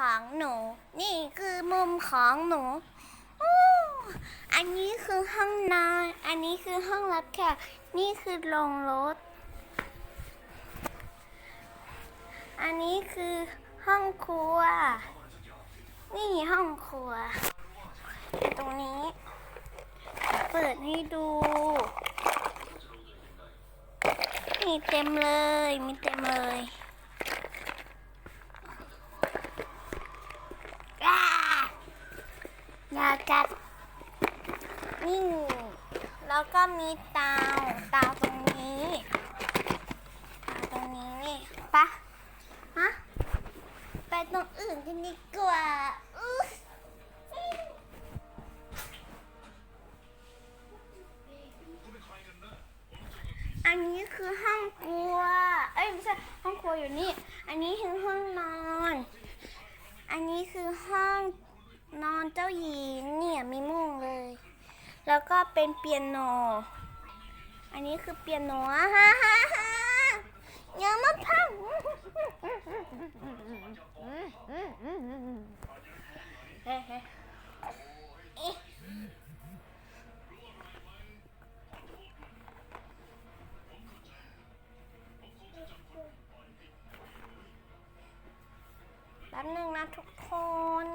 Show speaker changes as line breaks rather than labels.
ของหนู นี่คือมุมของหนูอันนี้คือห้องนอน อันนี้คือห้องรับแขก นี่คือโรงรถ อันนี้คือห้องครัว นี่ห้องครัว ตรงนี้ เปิดให้ดูมีเต็มเลย มีเต็มเลยอ่า อยาจัดนี่แล้วก็มีเตาเตาตรงนี้เตาตรงนี้นี่ปะฮะไปตรงอื่นกันดีกว่าอื้ออันนี้คือห้องครัว เอ้ยไม่ใช่ห้องครัวอยู่นี่ อันนี้คือห้องนอน อันนี้คือห้องนอนเจ้าหญิง เนี่ยมีมุ้งเลย แล้วก็เป็นเปียโน อันนี้คือเปียโนฮ่าฮ่าฮ่าอย่ามาพังเฮ้เฮ้เอ๊ะแป๊บนึงนะทุกคน